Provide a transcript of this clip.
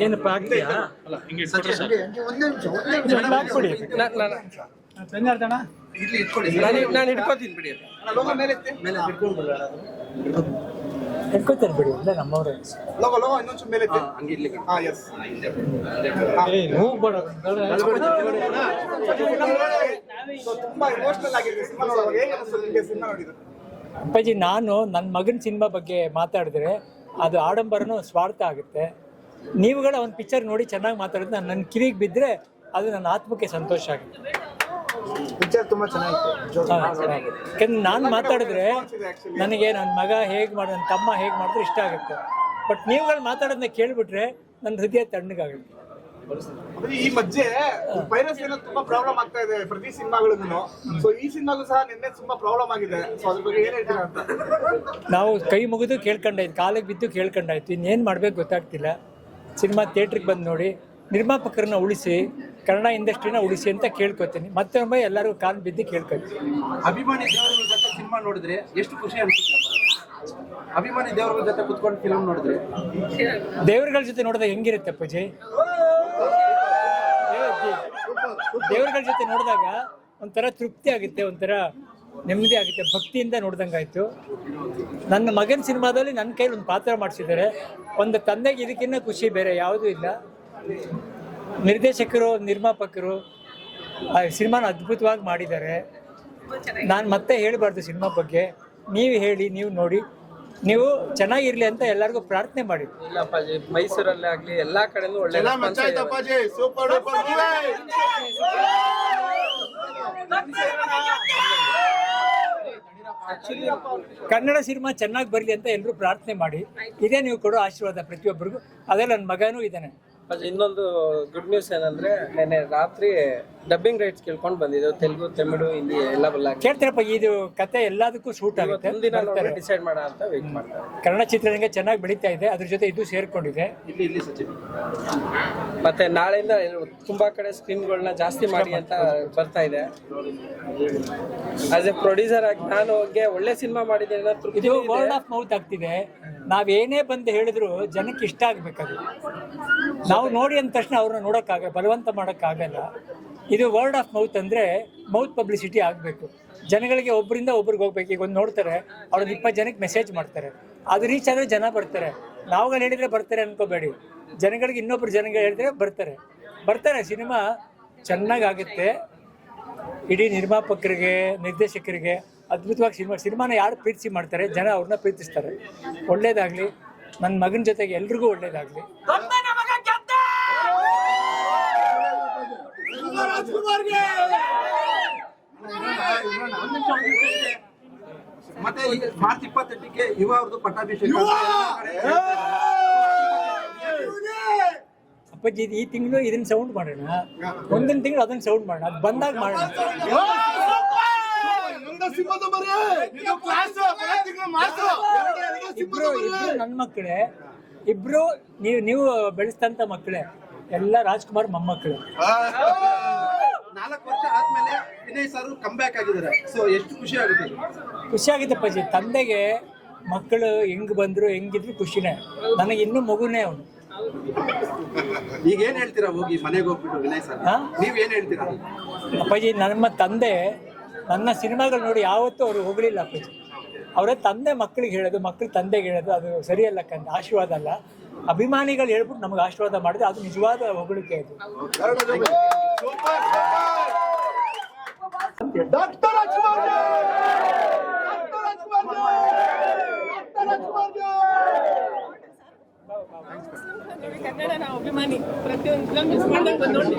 ಏನು ಪ್ಯಾಕ್ತಿಯಾ ಹಿಂಗೆ ಒಂದೇ ನಿಮಿಷ ಒಂದೇ ನಿಮಿಷ ಪ್ಯಾಕ್ ಕೊಡಿ ಪೆನ್ ಇಲ್ಲಿ ಬಿಡಿ ಮೇಲೆ ಬಿಡಿ ಇಲ್ಲ ನಮ್ಮವರೇ. ಅಪ್ಪಾಜಿ ನಾನು ನನ್ನ ಮಗನ ಸಿನಿಮಾ ಬಗ್ಗೆ ಮಾತಾಡಿದ್ರೆ ಅದು ಆಡಂಬರನು ಸ್ವಾರ್ಥ ಆಗುತ್ತೆ. ನೀವುಗಳ ಒಂದು ಪಿಕ್ಚರ್ ನೋಡಿ ಚೆನ್ನಾಗಿ ಮಾತಾಡಿದ್ರೆ ನನ್ನ ಕಿವಿಗೆ ಬಿದ್ದರೆ ಅದು ನನ್ನ ಆತ್ಮಕ್ಕೆ ಸಂತೋಷ ಆಗುತ್ತೆ. ಪಿಕ್ಚರ್ ತುಂಬಾ ಚೆನ್ನಾಗಿತ್ತು. ಯಾಕಂದ್ರೆ ನಾನು ಮಾತಾಡಿದ್ರೆ ನನಗೆ ನನ್ನ ಮಗ ಹೇಗೆ ಮಾಡಿ ನನ್ನ ತಮ್ಮ ಹೇಗೆ ಮಾಡಿದ್ರೆ ಇಷ್ಟ ಆಗುತ್ತೆ. ಬಟ್ ನೀವುಗಳು ಮಾತಾಡೋದನ್ನ ಕೇಳಿಬಿಟ್ರೆ ನನ್ನ ಹೃದಯ ತಣ್ಣಗಾಗುತ್ತೆ. ಈ ಮಧ್ಯೆ ವೈರಸ್ ಏನೋ ತುಂಬಾ ಪ್ರಾಬ್ಲಮ್ ಆಗ್ತಾ ಇದೆ ಪ್ರತಿ ಸಿನಿಮಾಗಳಿಗೂ ಸೊ ಈ ಸಿನಿಮಾಗೂ ಸಹ ನಿನ್ನೆ ತುಂಬಾ ಪ್ರಾಬ್ಲಮ್ ಆಗಿದೆ. ಸೊ ಅದ್ರ ಬಗ್ಗೆ ಏನ್ ಹೇಳ್ತೀರಾ ಅಂತ? ನಾವು ಕೈ ಮುಗಿದು ಕೇಳ್ಕೊಂಡಾಯ್ತು ಕಾಲಿಗೆ ಬಿದ್ದು ಕೇಳ್ಕೊಂಡಾಯ್ತು. ಇನ್ನೇನು ಮಾಡ್ಬೇಕು ಗೊತ್ತಾಗ್ತಿಲ್ಲ. ಸಿನಿಮಾ ಥಿಯೇಟ್ರಿಗೆ ಬಂದು ನೋಡಿ ನಿರ್ಮಾಪಕರನ್ನ ಉಳಿಸಿ ಕನ್ನಡ ಇಂಡಸ್ಟ್ರಿನ ಉಳಿಸಿ ಅಂತ ಕೇಳ್ಕೊತೀನಿ. ಮತ್ತೊಮ್ಮೆ ಎಲ್ಲರಿಗೂ ಕಾಲು ಬಿದ್ದು ಕೇಳ್ಕೊತೀನಿ ಅಭಿಮಾನಿ ದೇವರುಗಳ ಜೊತೆ ಸಿನಿಮಾ ನೋಡಿದ್ರೆ ಎಷ್ಟು ಖುಷಿ ಅನ್ಸುತ್ತೆ? ಅಭಿಮಾನಿ ದೇವರುಗಳ ಜೊತೆ ಕುತ್ಕೊಂಡು ಫಿಲ್ಮ್ ನೋಡಿದ್ರೆ? ದೇವ್ರಗಳ ಜೊತೆ ನೋಡಿದಾಗ ಹೆಂಗಿರುತ್ತೆ ಪೂಜೆ? ದೇವ್ರಗಳ ಜೊತೆ ನೋಡಿದಾಗ ಒಂಥರ ತೃಪ್ತಿ ಆಗುತ್ತೆ ಒಂಥರ ನೆಮ್ಮದಿ ಆಗುತ್ತೆ ಭಕ್ತಿಯಿಂದ ನೋಡ್ದಂಗಾಯ್ತು ನನ್ನ ಮಗನ ಸಿನಿಮಾದಲ್ಲಿ ನನ್ನ ಕೈಲಿ ಒಂದು ಪಾತ್ರ ಮಾಡಿಸಿದ್ದಾರೆ. ಒಂದು ತಂದೆಗೆ ಇದಕ್ಕಿಂತ ಖುಷಿ ಬೇರೆ ಯಾವುದೂ ಇಲ್ಲ. ನಿರ್ದೇಶಕರು ನಿರ್ಮಾಪಕರು ಆ ಸಿನಿಮಾನ ಅದ್ಭುತವಾಗಿ ಮಾಡಿದ್ದಾರೆ. ನಾನು ಮತ್ತೆ ಹೇಳಬಾರ್ದು ಸಿನಿಮಾ ಬಗ್ಗೆ. ನೀವು ಹೇಳಿ ನೀವು ನೋಡಿ. ನೀವು ಚೆನ್ನಾಗಿರ್ಲಿ ಅಂತ ಎಲ್ಲರಿಗೂ ಪ್ರಾರ್ಥನೆ ಮಾಡಿ. ಇಲ್ಲ ಅಪ್ಪಾಜಿ ಮೈಸೂರಲ್ಲೇ ಆಗ್ಲಿ ಎಲ್ಲಾ ಕಡೆನೂ ಒಳ್ಳೆ ಕನ್ನಡ ಸಿನಿಮಾ ಚೆನ್ನಾಗಿ ಬರಲಿ ಅಂತ ಎಲ್ಲರೂ ಪ್ರಾರ್ಥನೆ ಮಾಡಿ. ಇದೇ ನೀವು ಕೊಡೋ ಆಶೀರ್ವಾದ ಪ್ರತಿಯೊಬ್ಬರಿಗೂ. ಅದೇ ನನ್ನ ಮಗನೂ ಇದ್ದಾನೆ. ಇನ್ನೊಂದು ಗುಡ್ ನ್ಯೂಸ್ ಏನಂದ್ರೆ ನೆನ್ನೆ ರಾತ್ರಿ ಡಬ್ಬಿಂಗ್ ರೈಟ್ಸ್ ಕೇಳ್ಕೊಂಡು ಬಂದಿದ್ದು ತೆಲುಗು ತಮಿಳು ಹಿಂದಿ ಎಲ್ಲ ಬಲ್ಲ ಕೇಳ್ತೀರಪ್ಪ ಇದು ಕತೆ ಎಲ್ಲದಕ್ಕೂ ಸೂಟ್ ಆಗುತ್ತೆ. ಮುಂದಿನ ಬರ್ತಾರೆ. ಡಿಸೈಡ್ ಮಾಡ ಅಂತ ವೇಟ್ ಮಾಡ್ತಾರೆ ಕನ್ನಡ ಚಿತ್ರರಂಗ ಚೆನ್ನಾಗಿ ಬೆಳೀತಾ ಇದೆ. ಅದ್ರ ಜೊತೆ ಇದು ಸೇರ್ಕೊಂಡಿದೆ. ಇಲ್ಲಿ ಇಲ್ಲಿ ಸಚಿನ್. ಮತ್ತೆ ನಾಳೆಯಿಂದ ತುಂಬಾ ಕಡೆ ಸ್ಕ್ರೀನ್ಗಳನ್ನ ಜಾಸ್ತಿ ಮಾಡಿ ಅಂತ ಬರ್ತಾ ಇದೆ. ಆಸ್ ಎ ಪ್ರೊಡ್ಯೂಸರ್ ಆಗಿ ನಾನು ಅವ್ರಿಗೆ ಒಳ್ಳೆ ಸಿನಿಮಾ ಮಾಡಿದೆ ಅನ್ನೋ ತೃಪ್ತಿ ಇದು ಇದೆ. ವರ್ಡ್ ಆಫ್ ಮೌತ್ ಆಗ್ತಿದೆ. ನಾವೇನೇ ಬಂದು ಹೇಳಿದ್ರು ಜನಕ್ಕೆ ಇಷ್ಟ ಆಗ್ಬೇಕದು. ನಾವು ನೋಡಿ ಅಂದ ತಕ್ಷಣ ಅವ್ರನ್ನ ನೋಡೋಕ್ಕಾಗ ಬಲವಂತ ಮಾಡೋಕ್ಕಾಗಲ್ಲ. ಇದು ವರ್ಡ್ ಆಫ್ ಮೌತ್ ಅಂದರೆ ಮೌತ್ ಪಬ್ಲಿಸಿಟಿ ಆಗಬೇಕು. ಜನಗಳಿಗೆ ಒಬ್ಬರಿಂದ ಒಬ್ರಿಗೆ ಹೋಗ್ಬೇಕು. ಈಗ ಒಂದು ನೋಡ್ತಾರೆ, ಅವ್ರದ್ದು ಇಪ್ಪತ್ತು ಜನಕ್ಕೆ ಮೆಸೇಜ್ ಮಾಡ್ತಾರೆ. ಅದು ರೀಚ್ ಆದರೆ ಜನ ಬರ್ತಾರೆ. ನಾವುಗಳು ಹೇಳಿದರೆ ಬರ್ತಾರೆ ಅನ್ಕೋಬೇಡಿ. ಜನಗಳಿಗೆ ಇನ್ನೊಬ್ರು ಜನಗಳು ಹೇಳಿದ್ರೆ ಬರ್ತಾರೆ. ಬರ್ತಾರೆ, ಸಿನಿಮಾ ಚೆನ್ನಾಗಾಗುತ್ತೆ. ಇಡೀ ನಿರ್ಮಾಪಕರಿಗೆ, ನಿರ್ದೇಶಕರಿಗೆ, ಅದ್ಭುತವಾಗಿ ಸಿನಿಮಾ, ಸಿನಿಮಾನ ಯಾರು ಪ್ರೀತಿಸಿ ಮಾಡ್ತಾರೆ, ಜನ ಅವ್ರನ್ನ ಪ್ರೀತಿಸ್ತಾರೆ. ಒಳ್ಳೇದಾಗಲಿ ನನ್ನ ಮಗನ ಜೊತೆಗೆ ಎಲ್ರಿಗೂ ಒಳ್ಳೇದಾಗಲಿ. ಮತ್ತೆ ಈ ಮಾರ್ಚ್ ಇಪ್ಪತ್ತೆಂಟಕ್ಕೆ ಯುವ ಅವ್ರದ್ದು ಪಟ್ಟಾಭಿಷೇಕ ಅಪ್ಪಾಜಿ ಇದು ಈ ತಿಂಗಳು ಇದನ್ನ ಸೌಂಡ್ ಮಾಡೋಣ. ಒಂದಿನ ತಿಂಗಳು ಅದನ್ನ ಸೌಂಡ್ ಮಾಡೋಣ. ಅದು ಬಂದಾಗ ಮಾಡೋಣ. ಇಬ್ರು ಇಬ್ರು ನನ್ನ ಮಕ್ಕಳೇ ಇಬ್ರು ನೀವು ನೀವು ಬೆಳೆಸ್ತಂತ ಮಕ್ಕಳೇ ಎಲ್ಲ ರಾಜ್ಕುಮಾರ್ ಮೊಮ್ಮಕ್ಕಳು ನಾಲ್ಕು ವರ್ಷ ಆದ್ಮೇಲೆ ವಿನಯ್ ಸರ್ ಕಮ್ ಬ್ಯಾಕ್ ಆಗಿದ್ದಾರೆ. ಸೊ ಎಷ್ಟು ಖುಷಿ ಆಗುತ್ತೆ? ಖುಷಿಯಾಗಿದೆ ಪಜಿ. ತಂದೆಗೆ ಮಕ್ಕಳು ಹೆಂಗ್ ಬಂದ್ರು ಹೆಂಗಿದ್ರು ಖುಷಿನೇ. ನನಗೆ ಇನ್ನೂ ಮಗುನೇ ಅವನು. ಈಗ ಏನ್ ಹೇಳ್ತೀರಾ ಹೋಗಿ ಮನೆಗೆ ಹೋಗ್ಬಿಟ್ಟು ವಿನಯ್ ಸರ್? ಹಾ? ನೀವ್ ಏನ್ ಹೇಳ್ತೀರಾ? ಅಪ್ಪಾಜಿ ನಮ್ಮ ತಂದೆ ನನ್ನ ಸಿನಿಮಾಗಳು ನೋಡಿ ಯಾವತ್ತೂ ಅವರು ಹೋಗಲಿಲ್ಲ ಅಪ್ಪಾಜಿ ಅವರ ತಂದೆ ಮಕ್ಕಳಿಗೆ ಹೇಳೋದು ಮಕ್ಕಳು ತಂದೆಗೆ ಹೇಳೋದು ಅದು ಸರಿಯಲ್ಲ ಕಂದ ಆಶೀರ್ವಾದ ಅಲ್ಲ. ಅಭಿಮಾನಿಗಳು ಹೇಳ್ಬಿಟ್ಟು ನಮ್ಗೆ ಆಶೀರ್ವಾದ ಮಾಡಿದ್ರೆ ಅದು ನಿಜವಾದ ಹೊಗಳಿಕೆ ಅದು. ಕನ್ನಡ ನಾವು ಅಭಿಮಾನಿ. ಪ್ರತಿಯೊಂದು ಫಿಲಮ್ ಮಿಸ್ ಮಾಡ್ದಂಗೆ ಬಂದು ನೋಡಿ